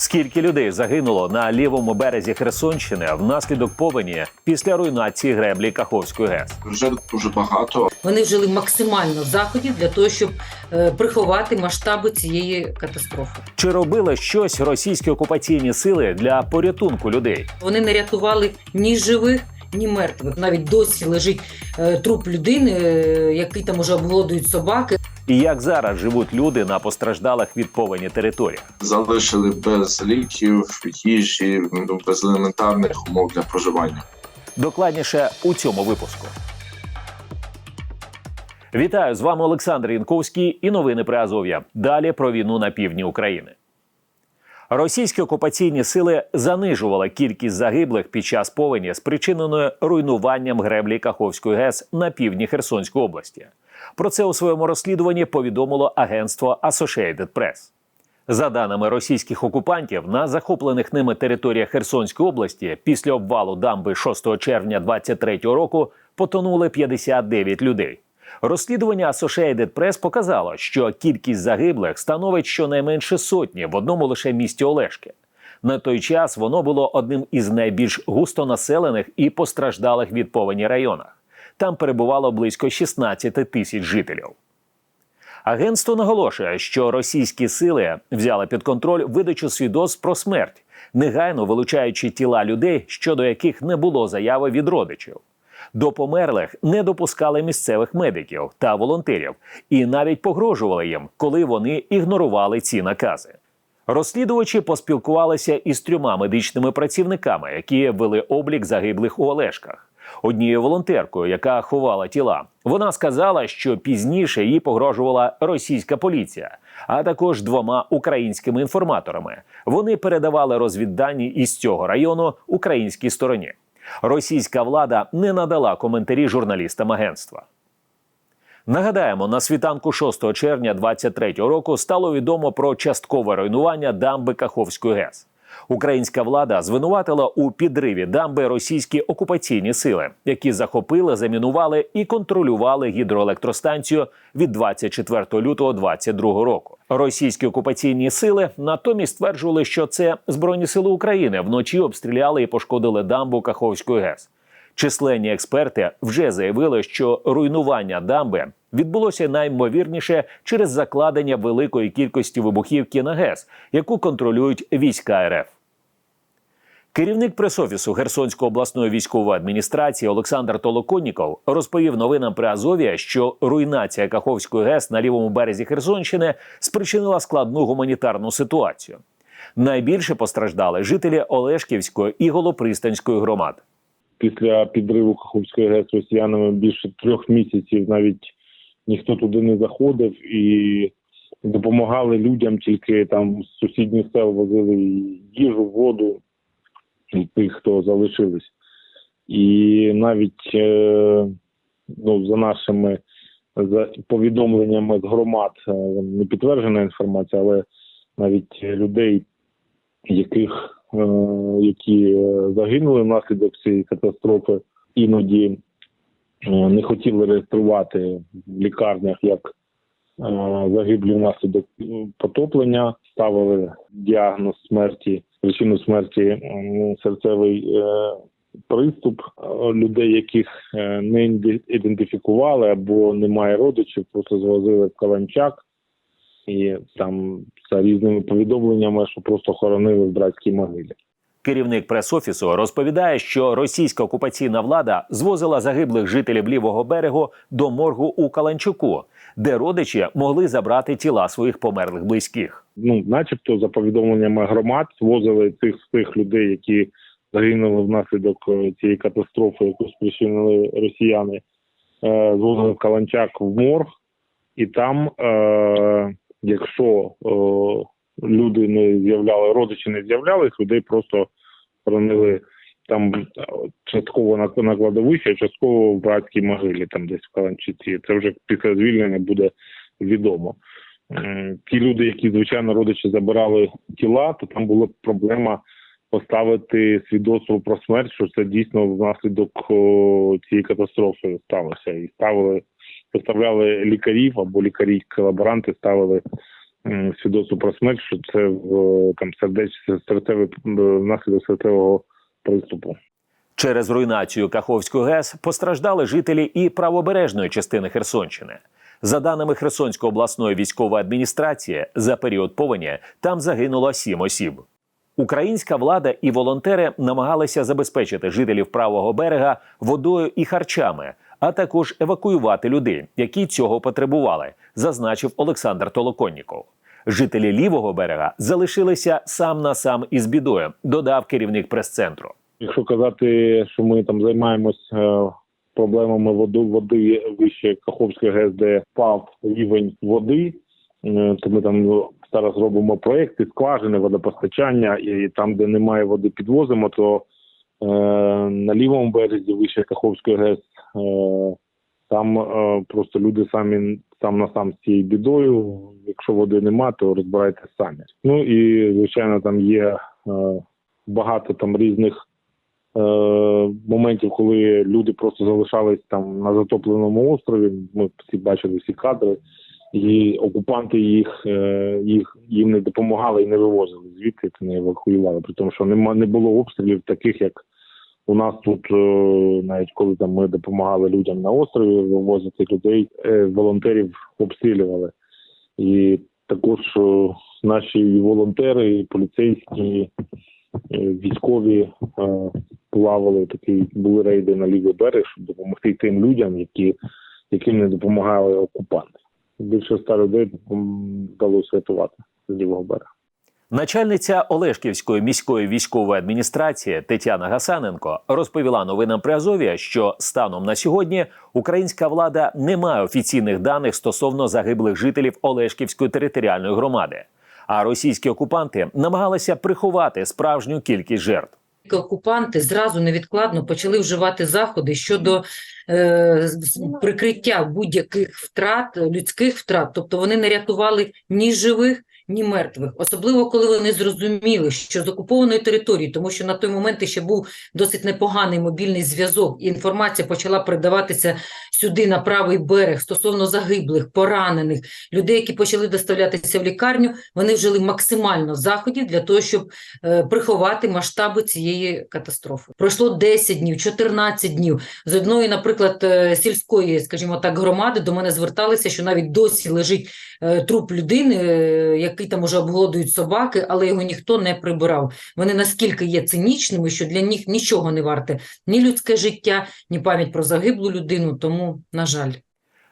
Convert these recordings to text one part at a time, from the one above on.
Скільки людей загинуло на лівому березі Херсонщини внаслідок повені після руйнації греблі Каховської ГЕС? Вже дуже багато. Вони вжили максимально заходів для того, щоб е, приховати масштаби цієї катастрофи. Чи робили щось російські окупаційні сили для порятунку людей? Вони не рятували ні живих, ні мертвих. Навіть досі лежить е, труп людини, е, який там уже обголодують собаки. І як зараз живуть люди на постраждалих від повені територіях? Залишили без ліків, їжі, ну, без елементарних умов для проживання. Докладніше у цьому випуску. Вітаю з вами Олександр Янковський і новини при Азов'я. Далі про війну на півдні України. Російські окупаційні сили занижували кількість загиблих під час повені, спричиненої руйнуванням греблі Каховської ГЕС на півдні Херсонської області. Про це у своєму розслідуванні повідомило агентство Associated Press. За даними російських окупантів, на захоплених ними територіях Херсонської області після обвалу дамби 6 червня 2023 року потонули 59 людей. Розслідування Associated Press показало, що кількість загиблих становить щонайменше сотні в одному лише місті Олешки. На той час воно було одним із найбільш густонаселених і постраждалих від повені районах. Там перебувало близько 16 тисяч жителів. Агентство наголошує, що російські сили взяли під контроль видачу свідоцтв про смерть, негайно вилучаючи тіла людей, щодо яких не було заяви від родичів. До померлих не допускали місцевих медиків та волонтерів і навіть погрожували їм, коли вони ігнорували ці накази. Розслідувачі поспілкувалися із трьома медичними працівниками, які вели облік загиблих у Олешках. Однією волонтеркою, яка ховала тіла, вона сказала, що пізніше їй погрожувала російська поліція, а також двома українськими інформаторами. Вони передавали розвіддані із цього району українській стороні. Російська влада не надала коментарі журналістам агентства. Нагадаємо, на світанку 6 червня 2023 року стало відомо про часткове руйнування дамби Каховської ГЕС. Українська влада звинуватила у підриві дамби російські окупаційні сили, які захопили, замінували і контролювали гідроелектростанцію від 24 лютого 2022 року. Російські окупаційні сили натомість стверджували, що це збройні сили України вночі обстріляли і пошкодили дамбу Каховської ГЕС. Численні експерти вже заявили, що руйнування дамби відбулося наймовірніше через закладення великої кількості вибухівки на ГЕС, яку контролюють війська РФ. Керівник пресофісу Херсонської обласної військової адміністрації Олександр Толоконніков розповів новинам при Азові, що руйнація Каховської ГЕС на лівому березі Херсонщини спричинила складну гуманітарну ситуацію. Найбільше постраждали жителі Олешківської і Голопристанської громад. після підриву Каховської ГЕС росіянами більше трьох місяців навіть ніхто туди не заходив і допомагали людям тільки там з сусідніх сел возили їжу, воду тих, хто залишились. І навіть е, ну, за нашими повідомленнями з громад е, не підтверджена інформація, але навіть людей, яких е, які загинули внаслідок цієї катастрофи, іноді не хотіли реєструвати в лікарнях як е, загиблі внаслідок потоплення, ставили діагноз смерті, причину смерті серцевий е, приступ Е, людей, яких е, не ідентифікували або немає родичів, просто звозили в Каланчак. І там за різними повідомленнями, що просто хоронили в братській могилі. Керівник пресофісу розповідає, що російська окупаційна влада звозила загиблих жителів лівого берегу до моргу у Каланчуку, де родичі могли забрати тіла своїх померлих близьких. ну, начебто, за повідомленнями громад, звозили цих тих людей, які загинули внаслідок е, цієї катастрофи, яку спричинили росіяни, е, звозили в Каланчак в морг, і там, е, якщо е, люди не з'являли, родичі не з'являлись, людей просто хоронили там е, частково на, на кладовищі, а частково в братській могилі, там десь в Каланчиці. Це вже після звільнення буде відомо. Ті люди, які звичайно родичі забирали тіла, то там була проблема поставити свідоцтво про смерть, що це дійсно внаслідок цієї катастрофи сталося. І ставили, поставляли лікарів або лікарі колаборанти ставили свідоцтво про смерть, що це в там серцевий е, внаслідок серцевого приступу. Через руйнацію Каховської ГЕС постраждали жителі і правобережної частини Херсонщини. За даними Херсонської обласної військової адміністрації, за період повені там загинуло сім осіб. Українська влада і волонтери намагалися забезпечити жителів правого берега водою і харчами, а також евакуювати людей, які цього потребували, зазначив Олександр Толоконніков. Жителі лівого берега залишилися сам на сам із бідою, додав керівник прес-центру. Якщо казати, що ми там займаємось е, проблемами води, води вище Каховської ГЕС, де впав рівень води, е, то ми там зараз робимо проекти, скважини, водопостачання, і там, де немає води, підвозимо, то на лівому березі вище Каховської ГЕС е, там е, просто люди самі сам на сам з цією бідою. Якщо води нема, то розбирайтеся самі. Ну і звичайно, там є е, багато там різних е, моментів, коли люди просто залишались там на затопленому острові. Ми всі бачили всі кадри, і окупанти їх, е, їх їм не допомагали і не вивозили звідти, не евакуювали. При тому, що нема не було обстрілів таких, як у нас тут, е, навіть коли там ми допомагали людям на острові вивозити людей, е, волонтерів обстрілювали. І також е, наші волонтери, і поліцейські, е, військові плавали такі були рейди на лівий берег, щоб допомогти тим людям, які яким не допомагали окупанти. Більше ста людей вдалося рятувати з лівого берега. Начальниця Олешківської міської військової адміністрації Тетяна Гасаненко розповіла новинам при Азові, що станом на сьогодні українська влада не має офіційних даних стосовно загиблих жителів Олешківської територіальної громади. А російські окупанти намагалися приховати справжню кількість жертв. окупанти зразу невідкладно почали вживати заходи щодо е, прикриття будь-яких втрат, людських втрат. Тобто вони не рятували ні живих, ні мертвих. Особливо, коли вони зрозуміли, що з окупованої території, тому що на той момент ще був досить непоганий мобільний зв'язок, і інформація почала передаватися сюди, на правий берег, стосовно загиблих, поранених, людей, які почали доставлятися в лікарню, вони вжили максимально заходів для того, щоб е, приховати масштаби цієї катастрофи. Пройшло 10 днів, 14 днів. З одної, наприклад, е, сільської, скажімо так, громади до мене зверталися, що навіть досі лежить е, труп людини, е, який там уже обглодують собаки, але його ніхто не прибирав. Вони наскільки є цинічними, що для них нічого не варте ні людське життя, ні пам'ять про загиблу людину. Тому, на жаль.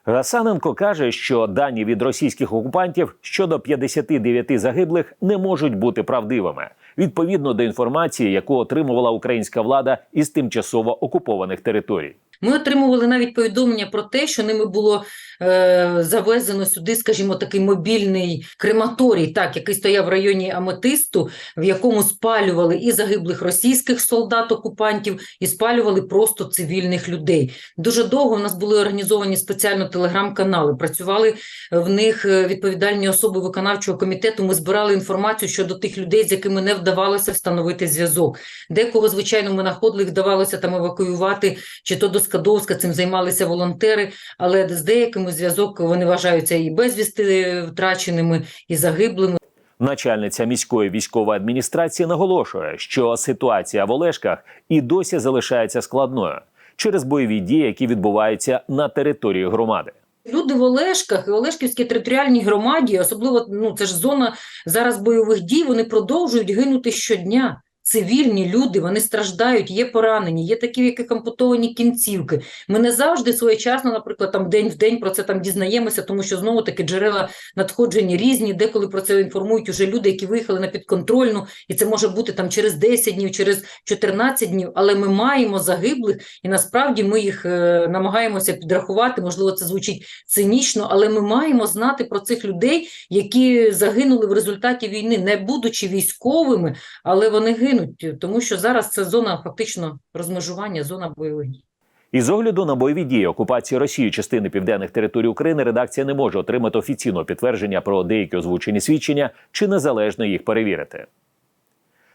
Гасаненко каже, що дані від російських окупантів щодо 59 загиблих не можуть бути правдивими відповідно до інформації, яку отримувала українська влада із тимчасово окупованих територій. Ми отримували навіть повідомлення про те, що ними було е, завезено сюди, скажімо, такий мобільний крематорій, так, який стояв в районі Аметисту, в якому спалювали і загиблих російських солдат-окупантів, і спалювали просто цивільних людей. Дуже довго в нас були організовані спеціально телеграм-канали. Працювали в них е, відповідальні особи виконавчого комітету. Ми збирали інформацію щодо тих людей, з якими не вдавалося встановити зв'язок. Декого, звичайно, ми знаходили, вдавалося там евакуювати, чи то до Скадовська, цим займалися волонтери, але з деякими зв'язок вони вважаються і безвісти втраченими, і загиблими. Начальниця міської військової адміністрації наголошує, що ситуація в Олешках і досі залишається складною через бойові дії, які відбуваються на території громади. Люди в Олешках і Олешківській територіальній громаді, особливо ну це ж зона зараз бойових дій, вони продовжують гинути щодня. Цивільні люди, вони страждають, є поранені, є такі, яких ампутовані кінцівки. Ми не завжди своєчасно, наприклад, там день в день про це там дізнаємося, тому що знову таки джерела надходження різні, деколи про це інформують уже люди, які виїхали на підконтрольну, і це може бути там через 10 днів, через 14 днів. Але ми маємо загиблих, і насправді ми їх е, намагаємося підрахувати. Можливо, це звучить цинічно, але ми маємо знати про цих людей, які загинули в результаті війни, не будучи військовими, але вони гинуть, тому що зараз це зона фактично розмежування, зона бойових дій. Із огляду на бойові дії окупації Росії частини південних територій України редакція не може отримати офіційного підтвердження про деякі озвучені свідчення чи незалежно їх перевірити.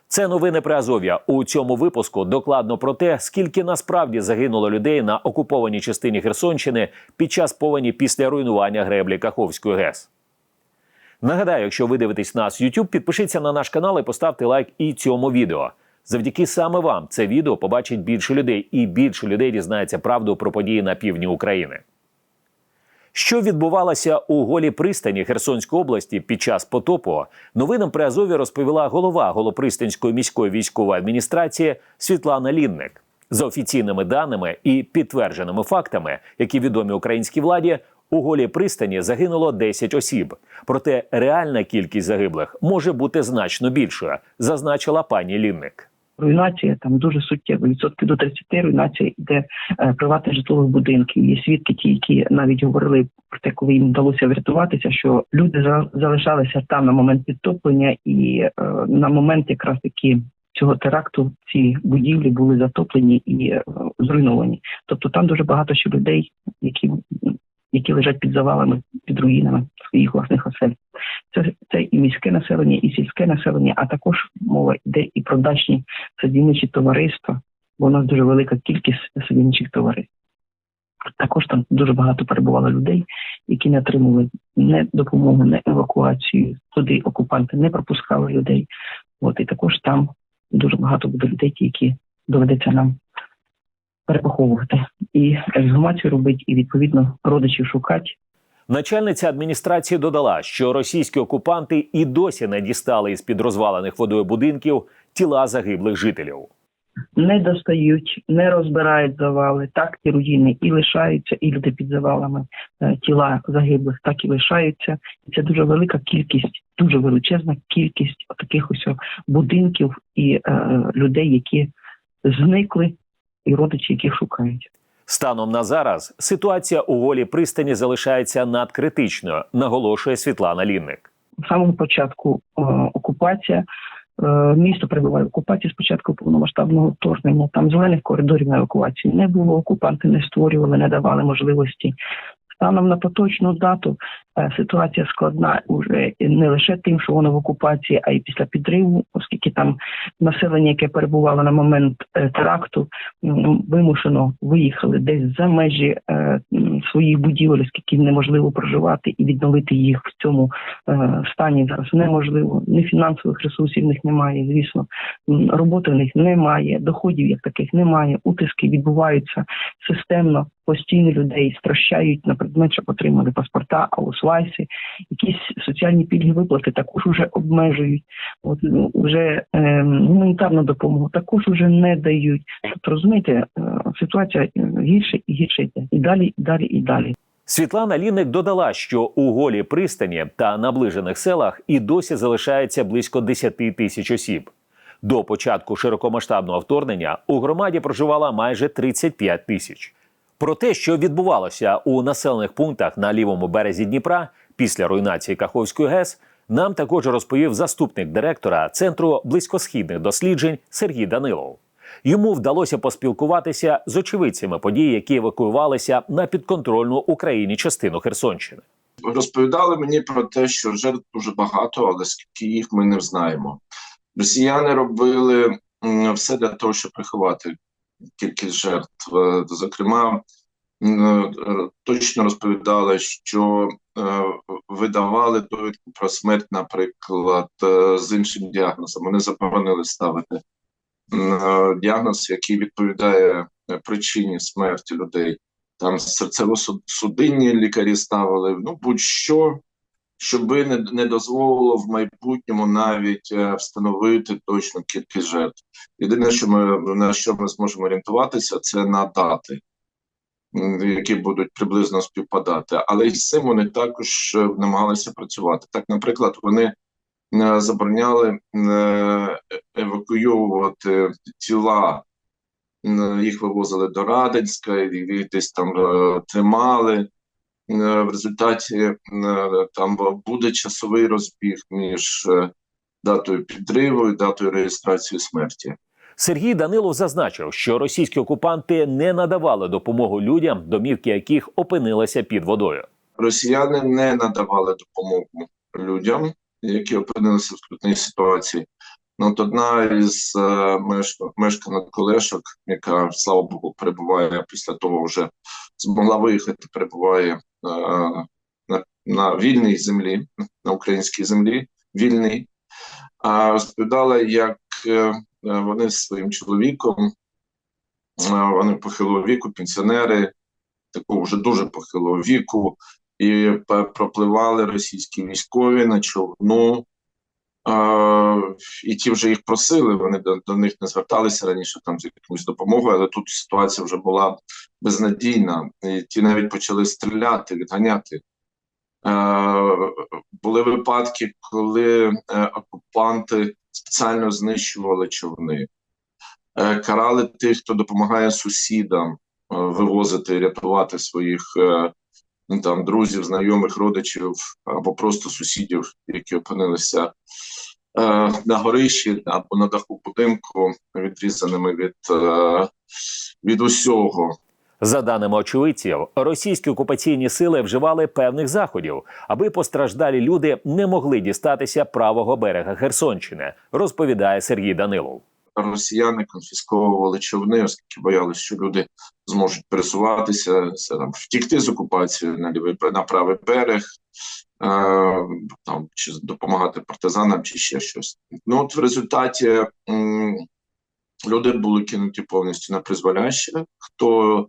Це новини при Азов'я. У цьому випуску докладно про те, скільки насправді загинуло людей на окупованій частині Херсонщини під час повені після руйнування греблі Каховської ГЕС. Нагадаю, якщо ви дивитесь нас YouTube, підпишіться на наш канал і поставте лайк і цьому відео. Завдяки саме вам це відео побачить більше людей, і більше людей дізнається правду про події на півдні України. Що відбувалося у голій пристані Херсонської області під час потопу, новинам при Азові розповіла голова Голопристанської міської військової адміністрації Світлана Лінник. За офіційними даними і підтвердженими фактами, які відомі українській владі, у голій пристані загинуло 10 осіб. Проте реальна кількість загиблих може бути значно більшою, зазначила пані Лінник. Руйнація там дуже суттєва. Відсотки до 30 руйнація йде е, приватних житлових будинків. Є свідки, ті, які навіть говорили про те, коли їм вдалося врятуватися, що люди за- залишалися там на момент підтоплення, і е, на момент якраз таки цього теракту ці будівлі були затоплені і е, зруйновані. Тобто там дуже багато ще людей, які, які лежать під завалами, під руїнами своїх власних осель. Це, це і міське населення, і сільське населення, а також мова йде і про дачні садівничі товариства, бо у нас дуже велика кількість садівничих товариств. Також там дуже багато перебувало людей, які не отримували не допомогу, не евакуацію. Туди окупанти не пропускали людей. От і також там дуже багато буде людей, які доведеться нам перепоховувати і ексгумацію робити, і відповідно родичів шукати. Начальниця адміністрації додала, що російські окупанти і досі не дістали із під розвалених водою будинків тіла загиблих жителів. не достають, не розбирають завали. Так ті руїни і лишаються, і люди під завалами е, тіла загиблих так і лишаються. І це дуже велика кількість, дуже величезна кількість таких ось будинків і е, людей, які зникли, і родичі, яких шукають. Станом на зараз ситуація у волі пристані залишається надкритичною, наголошує Світлана Лінник. З самого початку е, окупація. е, Місто перебуває в окупації з початку повномасштабного вторгнення. Там зелених коридорів на евакуації не було. Окупанти не створювали, не давали можливості. Станом на поточну дату ситуація складна уже не лише тим, що воно в окупації, а й після підриву, оскільки там населення, яке перебувало на момент е, теракту, вимушено виїхали десь за межі е, своїх будівель, оскільки неможливо проживати і відновити їх в цьому е, стані зараз неможливо. Ні фінансових ресурсів в них немає, звісно, роботи в них немає, доходів як таких немає. Утиски відбуваються системно, постійно людей стращають на предмет, щоб отримали паспорта, аусвайси, якісь соціальні пільги виплати також уже обмежують. От ну, вже е, гуманітарну допомогу також уже не дають. Тобто розумієте, е, ситуація гірше і гірше йде. І далі, і далі, і далі. Світлана Лінник додала, що у голій пристані та наближених селах і досі залишається близько 10 тисяч осіб. До початку широкомасштабного вторгнення у громаді проживало майже 35 тисяч. Про те, що відбувалося у населених пунктах на лівому березі Дніпра після руйнації Каховської ГЕС, нам також розповів заступник директора Центру близькосхідних досліджень Сергій Данилов. Йому вдалося поспілкуватися з очевидцями подій, які евакуювалися на підконтрольну Україні частину Херсонщини. Розповідали мені про те, що жертв дуже багато, але скільки їх ми не знаємо. Росіяни робили все для того, щоб приховати кількість жертв. Е, Зокрема, е, точно розповідали, що е, видавали довідку про смерть, наприклад, з іншим діагнозом. Вони заборонили ставити діагноз, який відповідає причині смерті людей. Там серцево-судинні лікарі ставили, ну будь-що, щоби не, не дозволило в майбутньому навіть е, встановити точну кількість жертв. Єдине, що ми на що ми зможемо орієнтуватися, це на дати, які будуть приблизно співпадати. Але із цим вони також е, намагалися працювати. Так, наприклад, вони е, забороняли е, евакуювати тіла їх вивозили до Раденська, і десь там тримали. Е, В результаті е, там буде часовий розбіг між е, датою підриву і датою реєстрації смерті. Сергій Данилов зазначив, що російські окупанти не надавали допомогу людям, домівки яких опинилися під водою. Росіяни не надавали допомогу людям, які опинилися в скрутній ситуації. Ну, от одна із е, мешк- мешканок колешок, яка, слава Богу, перебуває після того, вже змогла виїхати, перебуває е, на на вільній землі, на українській землі, вільній, а розповідала, як е, вони з своїм чоловіком, е, вони похилого віку, пенсіонери, такого вже дуже похилого віку, і пропливали російські військові на човну. І ті вже їх просили, вони до, до них не зверталися раніше там з якоюсь допомогою, але тут ситуація вже була безнадійна. І ті навіть почали стріляти, відганяти. Е, були випадки, коли е, окупанти спеціально знищували човни, е, карали тих, хто допомагає сусідам е, вивозити, рятувати своїх е, там друзів, знайомих, родичів або просто сусідів, які опинилися е, на горищі або на даху будинку, відрізаними від, е, від усього. За даними очевидців, російські окупаційні сили вживали певних заходів, аби постраждалі люди не могли дістатися правого берега Херсонщини, розповідає Сергій Данилов. Росіяни конфісковували човни, оскільки боялися, що люди зможуть пересуватися, це, там, втікти з окупацією на лівий на правий берег, е, там чи допомагати партизанам, чи ще щось. Ну от в результаті м, люди були кинуті повністю на призволяще. Хто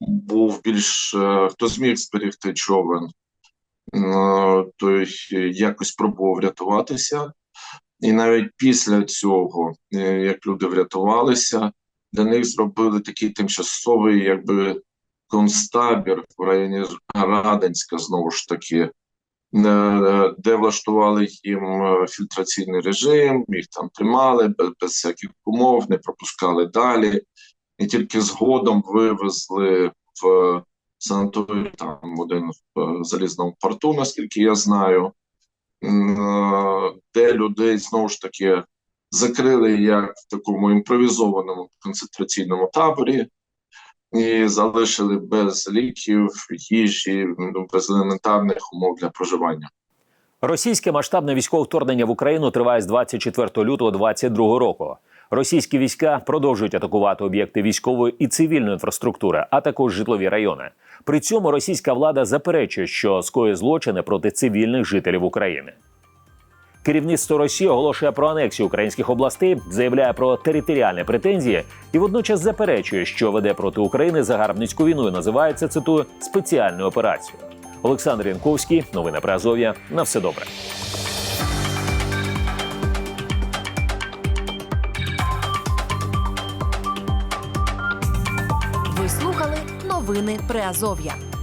був більш е, хто зміг зберегти човен, е, той якось пробував врятуватися. І навіть після цього, е, як люди врятувалися, для них зробили такий тимчасовий, якби концтабір в районі Раденська, знову ж таки, е, де влаштували їм е, фільтраційний режим, їх там тримали без, без всяких умов, не пропускали далі, і тільки згодом вивезли в санаторій там один в е, залізному порту, наскільки я знаю. Е, де людей знову ж таки закрили як в такому імпровізованому концентраційному таборі і залишили без ліків, їжі, ну, без елементарних умов для проживання. Російське масштабне військове вторгнення в Україну триває з 24 лютого 2022 року. Російські війська продовжують атакувати об'єкти військової і цивільної інфраструктури, а також житлові райони. При цьому російська влада заперечує, що скоює злочини проти цивільних жителів України. Керівництво Росії оголошує про анексію українських областей, заявляє про територіальні претензії і водночас заперечує, що веде проти України загарбницьку війну і називає це, цитую спеціальною операцією. Олександр Янковський, новини Азов'я. На все добре. Новини Приазов'я.